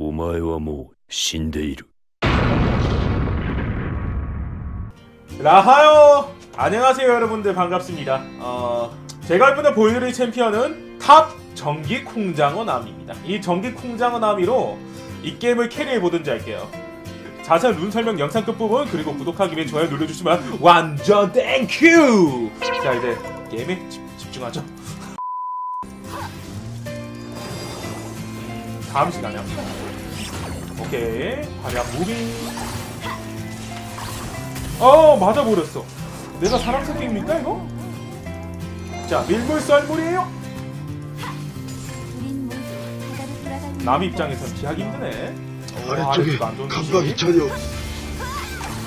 お前はもう死んでいる 라하요! 안녕하세요 여러분들 반갑습니다. 어, 제가 이번에 보여드릴 챔피언은 탑 전기 콩장어 남입니다. 이 전기 콩장어 남이로 이 게임을 캐리해보든지 할게요. 자세한 룬 설명 영상 끝부분 그리고 구독하기 위해 좋아요 눌러주시면 완전 땡큐! 자 이제 게임에 집, 집중하죠. 음, 다음 시간이요. 오케이. 화려한 무빙 어 맞아버렸어. 내가 사람 새끼입니까 이거? 자 밀물 썰물이에요. 남 입장에선 피하기 힘드네. 어, 아래쪽에 감각이. 차려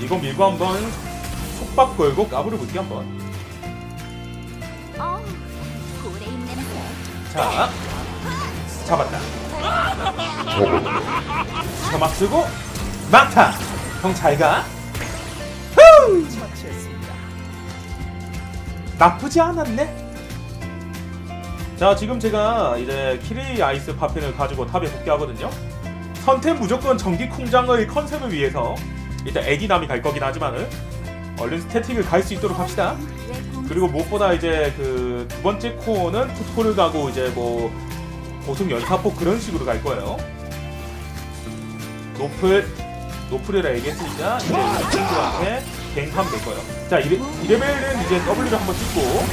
이거 밀고 한번 속박 걸고 까부려 볼게 한번. 어. 자 잡았다 저막 쓰고 막타. 형 잘가? 나쁘지 않았네. 자 지금 제가 이제 키리 아이스 파편을 가지고 탑에 복귀하거든요. 선택 무조건 전기 콩장어의 컨셉을 위해서 일단 애기남이 갈 거긴 하지만은 얼른 스태틱을 갈 수 있도록 합시다. 그리고 무엇보다 이제 그 두 번째 코어는 투토를 가고 이제 뭐 고속 연사폭 그런 식으로 갈 거예요. 노플 노플이라 얘기했으니까 이제 친구한테 갱하면 될 거예요. 자, 이, 레- 이 레벨은 이제 W를 한번 찍고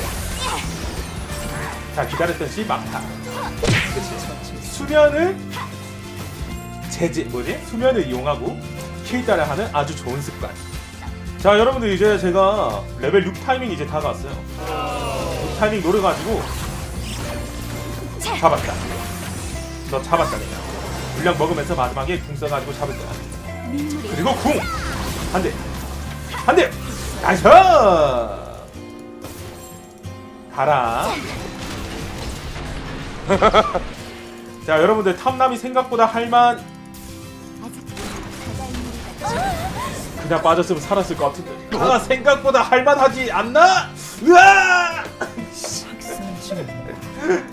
자 기다렸던 시 막타. 그치. 수면을 제재 뭐지? 수면을 이용하고 킬 따라 하는 아주 좋은 습관. 자 여러분들 이제 제가 레벨 6 타이밍 이제 다가왔어요 6 타이밍 노려가지고 잡았다 너 잡았다 그냥 물량 먹으면서 마지막에 궁 써가지고 잡을 거야 그리고 궁! 한대 한대 나이스 가라 자 여러분들 탐남이 생각보다 할만 그냥 빠졌으면 살았을 것 같은데. 아 생각보다 할만하지 않나? 으아!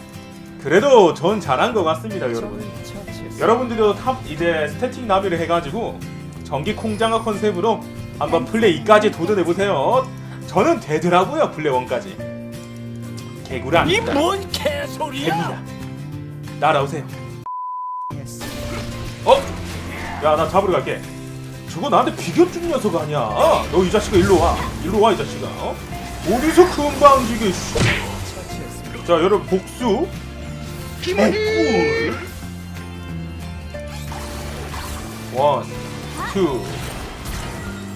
그래도 전 잘한 것 같습니다, 여러분. 여러분들도 탑 이제 스태틱 나비를 해가지고 전기 콩장어 컨셉으로 한번 플레이 2까지 도전해 보세요. 저는 되더라고요, 플레이 1까지. 개구리 아닙니다. 뭔 개소리야 됩니다. 따라오세요. 어? 야, 나 잡으러 갈게. 저거 나한테 비교준 녀석 아니야. 너 이 자식아 일로 와. 일로 와, 이 자식아. 어? 어디서 금방 지게. 씨. 자, 여러분 복수. 개꿀. 원, 투.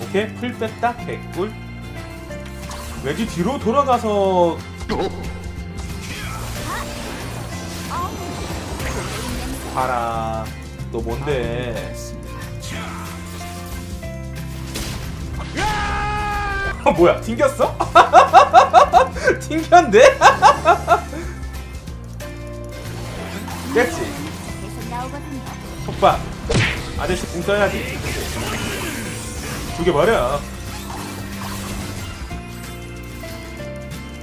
오케이, 풀 뺐다. 개꿀. 왠지 뒤로 돌아가서 봐라. 너 뭔데? 어, 뭐야? 튕겼어? 튕겼는데? 됐지? 속박. 아저씨 궁 써야지. 죽여버려.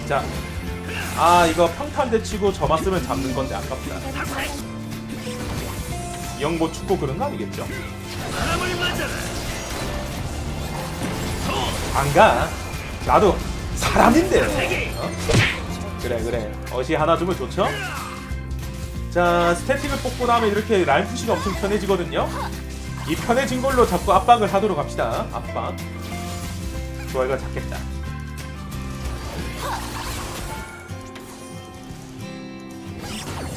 자. 아, 이거 평탄대 치고 저만 쓰면 잡는 건데 아깝다. 영보 축구 그런 거 아니겠죠? 안 가. 나도 사람인데. 어? 그래 그래. 어시 하나 주면 좋죠? 자 스태틱을 뽑고 나면 이렇게 라인 푸시가 엄청 편해지거든요. 이 편해진 걸로 자꾸 압박을 하도록 합시다. 압박. 좋아 이거 잡겠다.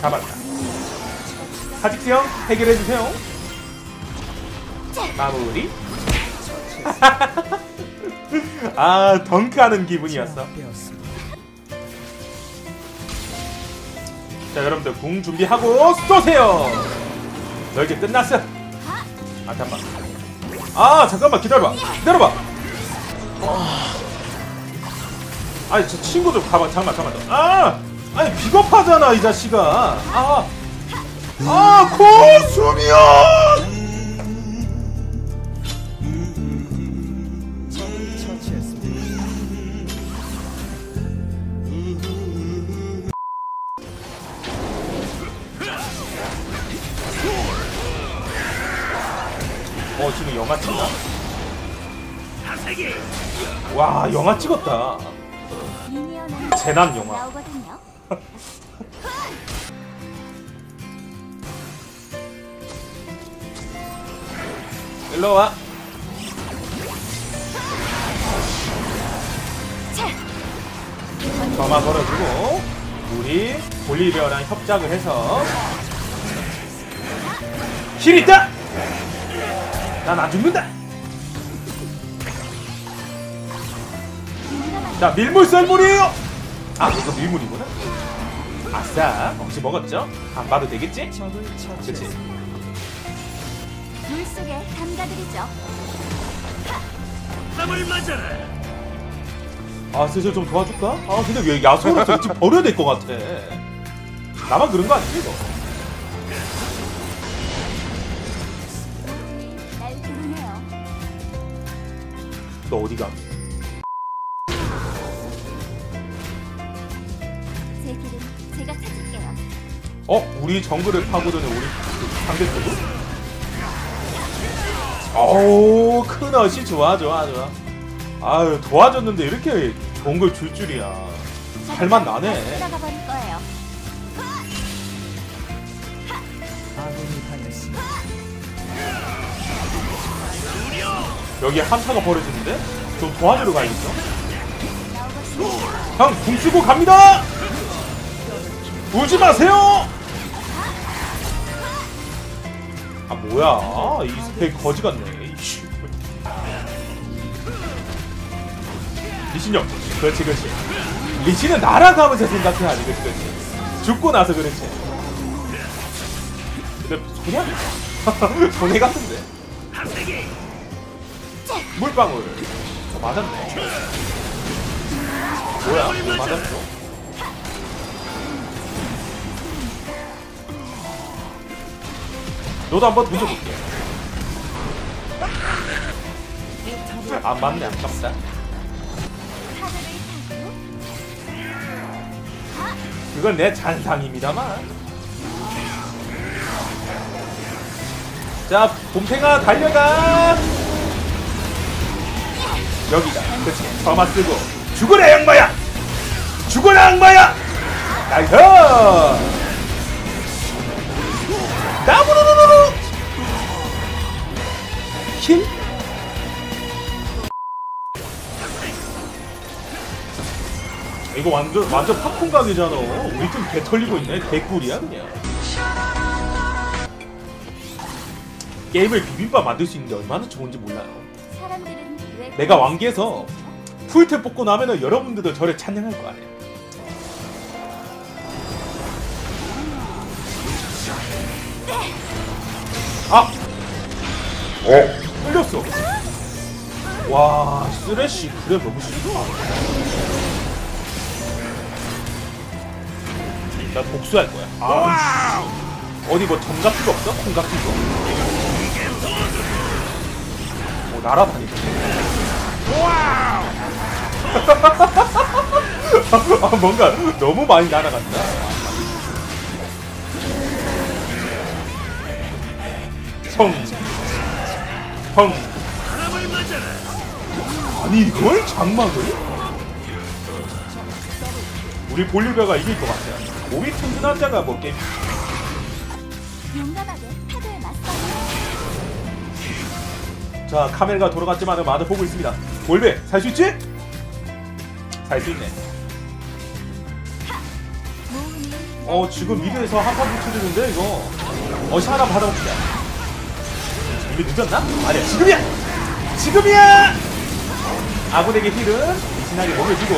잡았다. 사직수형 해결해주세요. 마무리. 아 덩크하는 기분이었어. 자 여러분들 궁 준비하고 쏘세요. 너 이제 끝났어. 아 잠깐. 아 잠깐만 기다려봐. 기다려봐. 아니 저 친구 좀 가봐. 잠깐만 잠깐만. 아 아니 비겁하잖아 이 자식아. 아. 아 고수면. 어 미니언은 재난 영화. 일로 와 점화 걸어주고 우리 볼리비아랑 협작을 해서 힐 있다! 난 안 죽는다! 자 밀물 썰물이에요! 아 이거 밀물이구나 아싸 혹시 먹었죠? 안 봐도 되겠지? 그치 물 속에 담가드리죠. 아 슬슬 좀 도와줄까? 아 근데 왜 야수를 지금 버려야 될 것 같아 나만 그런 거 아니지 이거? 날 부르네요. 너 어디 가? 제 길은 제가 찾을게요. 어? 우리 정글을 파고드는 우리 그 상대 쪽은? 어우 큰 어시 좋아 좋아 좋아 아유 도와줬는데 이렇게 좋은 걸 줄 줄이야 살맛 나네 들어가 버릴 거예요. 여기 한타가 벌어지는데? 좀 도와주러 가야겠어 나오고 형, 궁 쓰고 갑니다! 울지 마세요! 아, 뭐야. 이 스펙 거지 같네. 이씨. 리신 형. 그렇지, 그렇지. 리신은 날아가면서 생각해야지, 그렇지, 그렇지. 죽고 나서 그렇지. 근데 손해 아니야? 같은데. 물방울. 어, 맞았네. 뭐야? 뭐 맞았어? 너도 한번 던져볼게. 아 맞네 아깝다. 그건 내 잔상입니다만. 자 봄탱아 달려가. 여기다. 그렇지. 점화 쓰고 죽어라 양마야. 죽어라 양마야. 나이스. 나무루루루 루. 힐. 이거 완전 완전 팝콘 가게잖아. 우리 팀 개 털리고 있네. 개꿀이야 그냥. 게임을 비빔밥 만들 수 있는데 얼마나 좋은지 몰라요. 내가 왕기에서 풀템 뽑고 나면은 여러분들도 저를 찬양할 거 아니에요. 아! 어? 끌렸어. 와, 쓰레쉬 그래 너무 싫어. 나 복수할 거야. 아, 어디 뭐점 같은 거 없어? 콩 같은 거? 뭐 날아다니네. 아, 뭔가 너무 많이 날아간다. 성, 성. 아니 이걸 장막을? 우리 볼리비아가 이길 것 같아. 몸이 튼튼한 자가 뭐 게임. 자 카메라가 돌아갔지만 마저 보고 있습니다. 볼베 살 수 있지? 살 수 있네. 어 지금 미드에서 한판 붙여주는데 이거 어시 하나 받아봅시다 이미 늦었나? 아니야 지금이야! 지금이야! 아군에게 힐은 미신하게 먹여주고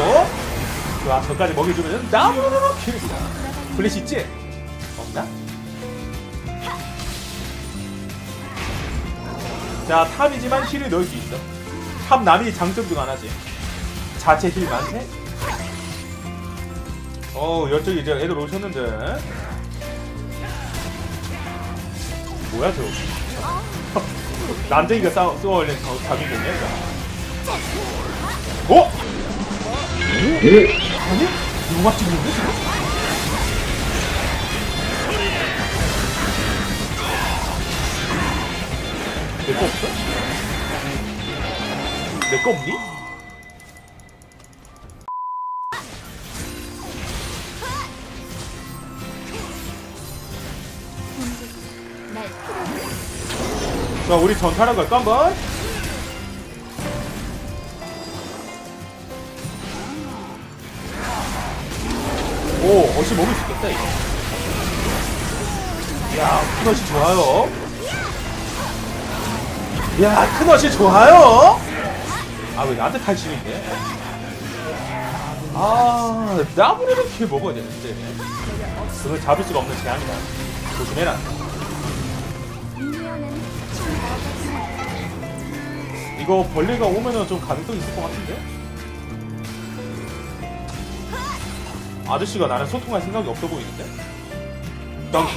좋아 저까지 먹여주면 나무르르 킬입니다 플래시 있지? 없나? 자 탑이지만 힐을 넣을 수 있어 탑 남이 장점 중 하나지 자체 힐 많대? 어 여쪽에 이제 애들 오셨는데 뭐야 저 남자이가 싸워 쏘어올린 자기 공이야 이거. 어? 예. 아니? 누구 맞추는데 지금? 내거 없어? 내 거 없니? 자 우리 전타라 갈까 한번? 오 어시 먹을 수 있겠다 이거. 야 큰어시 좋아요. 야 큰어시 좋아요. 아 왜 나한테 탈출인데? 아 더블을 킬 먹어야 되는데. 그걸 잡을 수가 없는 재앙이다. 조심해라 이거 벌레가 오면은 좀 가능성이 있을 것 같은데? 아저씨가 나랑 소통할 생각이 없어 보이는데? 덩크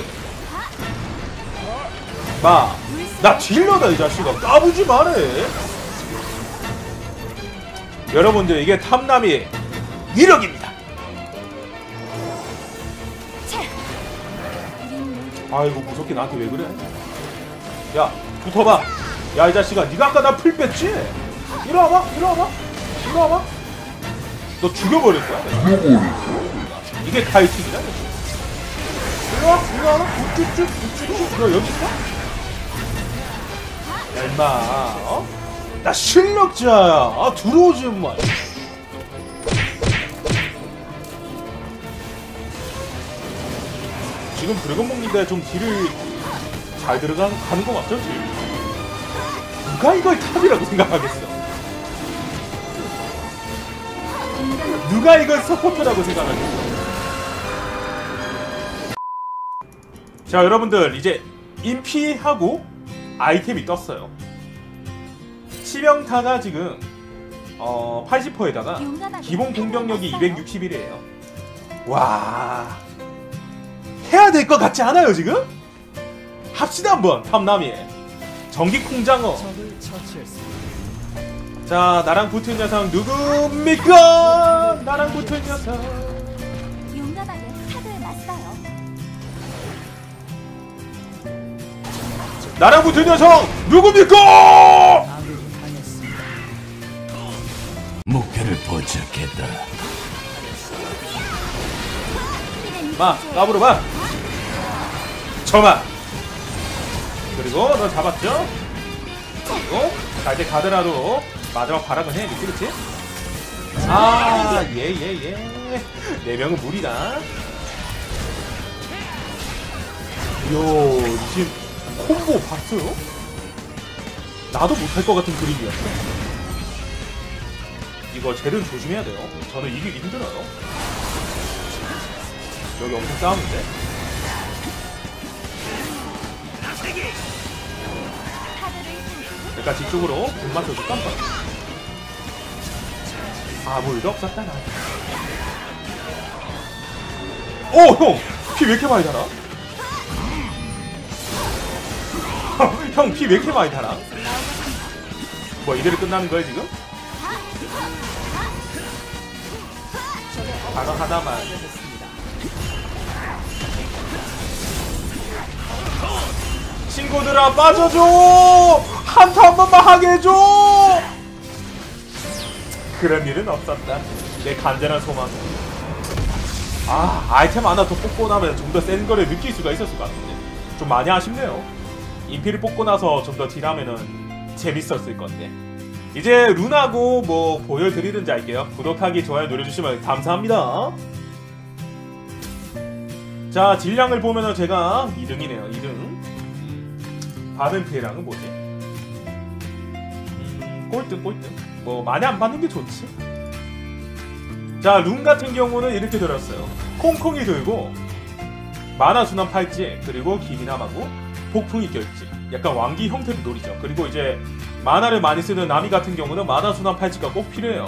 마, 나 딜러다 이 자식아 까부지 말해 여러분들 이게 탐남이 위력입니다 아이고 무섭게 나한테 왜 그래? 야 붙어봐. 야 이 자식아 네가 아까 나 풀 뺐지? 이리 와봐 이리 와봐 이리 와봐. 너 죽여버릴 거야. 내가. 이게 타이팅이다. 이리 와 이리 와봐. 우쭈쭈 우쭈쭈. 너 여기 있어? 야 임마 어? 나 실력자야. 아 들어오지 임마. 지금 드래곤 먹는데 좀 딜을 잘 들어가는 가는 거 맞죠? 지금? 누가 이걸 탑이라고 생각하겠어? 누가 이걸 서포트라고 생각하겠어? 자 여러분들 이제 인피하고 아이템이 떴어요. 치명타가 지금 어 80%에다가 용감하게 기본 공격력이 맞서요. 261이에요. 와 해야 될 것 같지 않아요 지금? 합시다 한번 탐남이 전기 콩장어 자 나랑 붙은 녀석 누굽니까 나랑 붙은 녀석. 용감하게 카드에 맞서요. 나랑 붙은 녀석 누굽니까 목표를 포착했다. 마 까불어 봐 저마. 그리고 너 잡았죠 그리고 자 이제 가드라도 마지막 발악은 해야겠지 그치? 아 예예예. 네 명은 무리다. 요 지금 콤보 봤어요? 나도 못할 것 같은 그림이었어. 이거 젤은 조심해야 돼요. 저는 이기기 힘들어요. 여기 엄청 싸우는데? 일단 뒤쪽으로 공 맞춰줄까 한번? 아무 일도 없었다 나. 오 형! 피 왜 이렇게 많이 달아? 형 피 왜 이렇게 많이 달아? 뭐 이대로 끝나는 거야 지금? 가능하다만 친구들아 빠져줘! 한타 한 번만 하게 해줘! 그런 일은 없었다. 내 간절한 소망. 아 아이템 하나 더 뽑고 나면 좀 더 센 거를 느낄 수가 있었을 것 같은데 좀 많이 아쉽네요. 인피를 뽑고 나서 좀 더 딜하면은 재밌었을 건데. 이제 룬하고 뭐 보여드리든지 할게요. 구독하기 좋아요 눌러주시면 감사합니다. 자 질량을 보면은 제가 2등이네요. 2등. 받은 피해량은 뭐지? 음, 꼴등 꼴등. 뭐 많이 안 받는 게 좋지. 자, 룬 같은 경우는 이렇게 들었어요. 콩콩이 들고 만화 순환 팔찌 그리고 기미남하고 폭풍이 껴있지. 약간 왕기 형태로 노리죠. 그리고 이제 만화를 많이 쓰는 나미 같은 경우는 만화 순환 팔찌가 꼭 필요해요.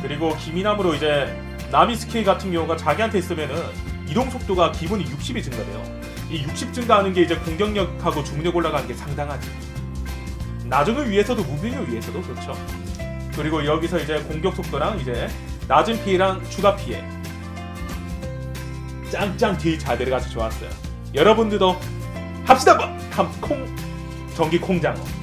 그리고 기미남으로 이제 나미 스킬 같은 경우가 자기한테 있으면은 이동 속도가 기본이 60이 증가돼요. 이 60 증가하는 게 이제 공격력하고 중력 올라가는 게 상당하지. 나중을 위해서도 무빙을 위해서도 그렇죠. 그리고 여기서 이제 공격 속도랑 이제 낮은 피해랑 추가 피해 짱짱 딜잘 들어가서 좋았어요. 여러분들도 합시다 뭐! 탐콩 전기 콩장어